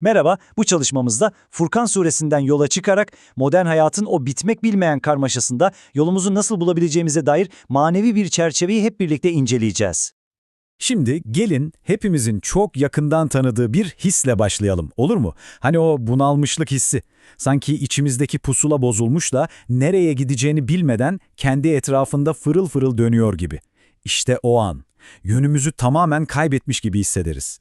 Merhaba, bu çalışmamızda Furkan suresinden yola çıkarak modern hayatın o bitmek bilmeyen karmaşasında yolumuzu nasıl bulabileceğimize dair manevi bir çerçeveyi hep birlikte inceleyeceğiz. Şimdi gelin hepimizin çok yakından tanıdığı bir hisle başlayalım, olur mu? Hani o bunalmışlık hissi. Sanki içimizdeki pusula bozulmuş da nereye gideceğini bilmeden kendi etrafında fırıl fırıl dönüyor gibi. İşte o an. Yönümüzü tamamen kaybetmiş gibi hissederiz.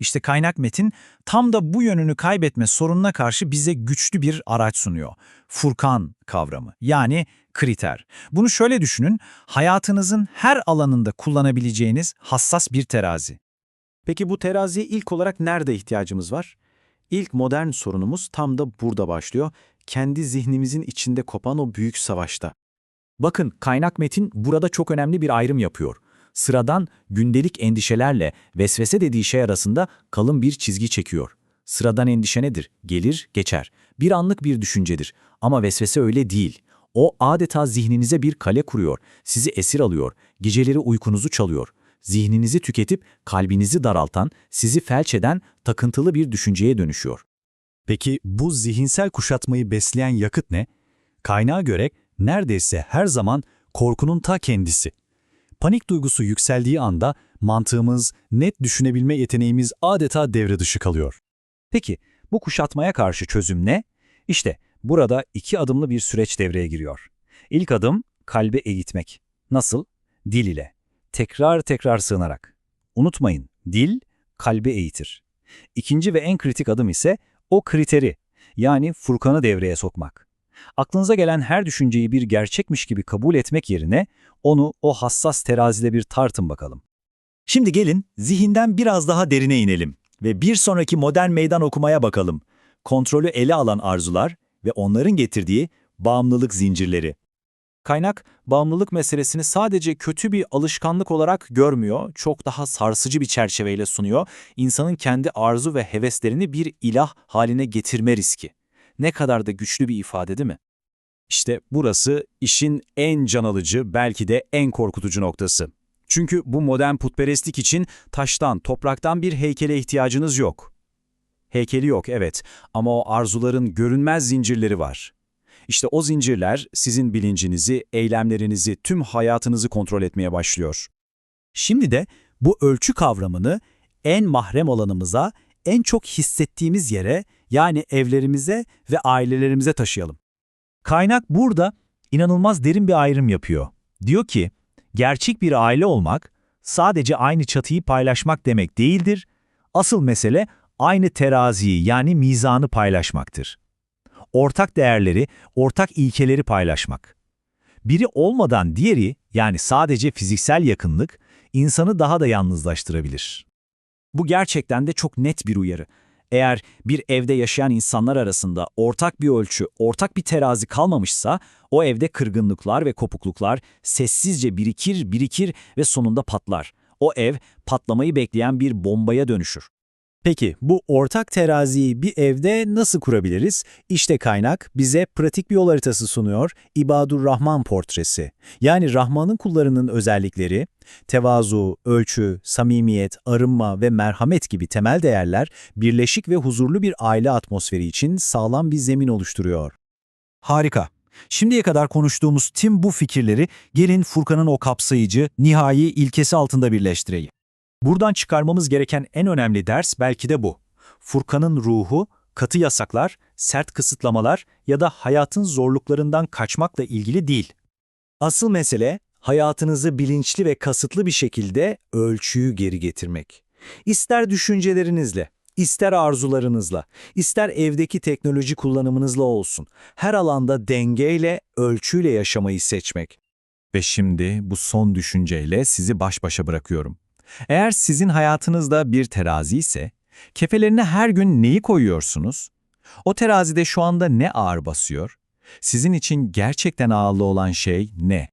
İşte kaynak metin tam da bu yönünü kaybetme sorununa karşı bize güçlü bir araç sunuyor. Furkan kavramı yani kriter. Bunu şöyle düşünün, hayatınızın her alanında kullanabileceğiniz hassas bir terazi. Peki bu teraziye ilk olarak nerede ihtiyacımız var? İlk modern sorunumuz tam da burada başlıyor. Kendi zihnimizin içinde kopan o büyük savaşta. Bakın kaynak metin burada çok önemli bir ayrım yapıyor. Sıradan gündelik endişelerle vesvese dediği şey arasında kalın bir çizgi çekiyor. Sıradan endişe nedir? Gelir, geçer. Bir anlık bir düşüncedir. Ama vesvese öyle değil. O adeta zihninize bir kale kuruyor, sizi esir alıyor, geceleri uykunuzu çalıyor. Zihninizi tüketip kalbinizi daraltan, sizi felç eden takıntılı bir düşünceye dönüşüyor. Peki bu zihinsel kuşatmayı besleyen yakıt ne? Kaynağa göre neredeyse her zaman korkunun ta kendisi. Panik duygusu yükseldiği anda mantığımız, net düşünebilme yeteneğimiz adeta devre dışı kalıyor. Peki, bu kuşatmaya karşı çözüm ne? İşte burada iki adımlı bir süreç devreye giriyor. İlk adım kalbe eğitmek. Nasıl? Dil ile. Tekrar tekrar sığınarak. Unutmayın, dil kalbe eğitir. İkinci ve en kritik adım ise o kriteri, yani Furkan'ı devreye sokmak. Aklınıza gelen her düşünceyi bir gerçekmiş gibi kabul etmek yerine onu o hassas terazide bir tartın bakalım. Şimdi gelin zihinden biraz daha derine inelim ve bir sonraki modern meydan okumaya bakalım. Kontrolü ele alan arzular ve onların getirdiği bağımlılık zincirleri. Kaynak, bağımlılık meselesini sadece kötü bir alışkanlık olarak görmüyor, çok daha sarsıcı bir çerçeveyle sunuyor. İnsanın kendi arzu ve heveslerini bir ilah haline getirme riski. Ne kadar da güçlü bir ifade değil mi? İşte burası işin en can alıcı, belki de en korkutucu noktası. Çünkü bu modern putperestlik için taştan, topraktan bir heykele ihtiyacınız yok. Heykeli yok evet ama o arzuların görünmez zincirleri var. İşte o zincirler sizin bilincinizi, eylemlerinizi, tüm hayatınızı kontrol etmeye başlıyor. Şimdi de bu ölçü kavramını en mahrem alanımıza, en çok hissettiğimiz yere yani evlerimize ve ailelerimize taşıyalım. Kaynak burada inanılmaz derin bir ayrım yapıyor. Diyor ki, gerçek bir aile olmak sadece aynı çatıyı paylaşmak demek değildir. Asıl mesele aynı teraziyi yani mizanı paylaşmaktır. Ortak değerleri, ortak ilkeleri paylaşmak. Biri olmadan diğeri yani sadece fiziksel yakınlık insanı daha da yalnızlaştırabilir. Bu gerçekten de çok net bir uyarı. Eğer bir evde yaşayan insanlar arasında ortak bir ölçü, ortak bir terazi kalmamışsa, o evde kırgınlıklar ve kopukluklar sessizce birikir, birikir ve sonunda patlar. O ev patlamayı bekleyen bir bombaya dönüşür. Peki bu ortak teraziyi bir evde nasıl kurabiliriz? İşte kaynak bize pratik bir yol haritası sunuyor, İbadur Rahman portresi. Yani Rahman'ın kullarının özellikleri, tevazu, ölçü, samimiyet, arınma ve merhamet gibi temel değerler birleşik ve huzurlu bir aile atmosferi için sağlam bir zemin oluşturuyor. Harika. Şimdiye kadar konuştuğumuz tüm bu fikirleri gelin Furkan'ın o kapsayıcı, nihai ilkesi altında birleştireyim. Buradan çıkarmamız gereken en önemli ders belki de bu. Furkan'ın ruhu, katı yasaklar, sert kısıtlamalar ya da hayatın zorluklarından kaçmakla ilgili değil. Asıl mesele hayatınızı bilinçli ve kasıtlı bir şekilde ölçüyü geri getirmek. İster düşüncelerinizle, ister arzularınızla, ister evdeki teknoloji kullanımınızla olsun. Her alanda dengeyle, ölçüyle yaşamayı seçmek. Ve şimdi bu son düşünceyle sizi baş başa bırakıyorum. Eğer sizin hayatınızda bir terazi ise, kefelerine her gün neyi koyuyorsunuz? O terazide şu anda ne ağır basıyor? Sizin için gerçekten ağırlı olan şey ne?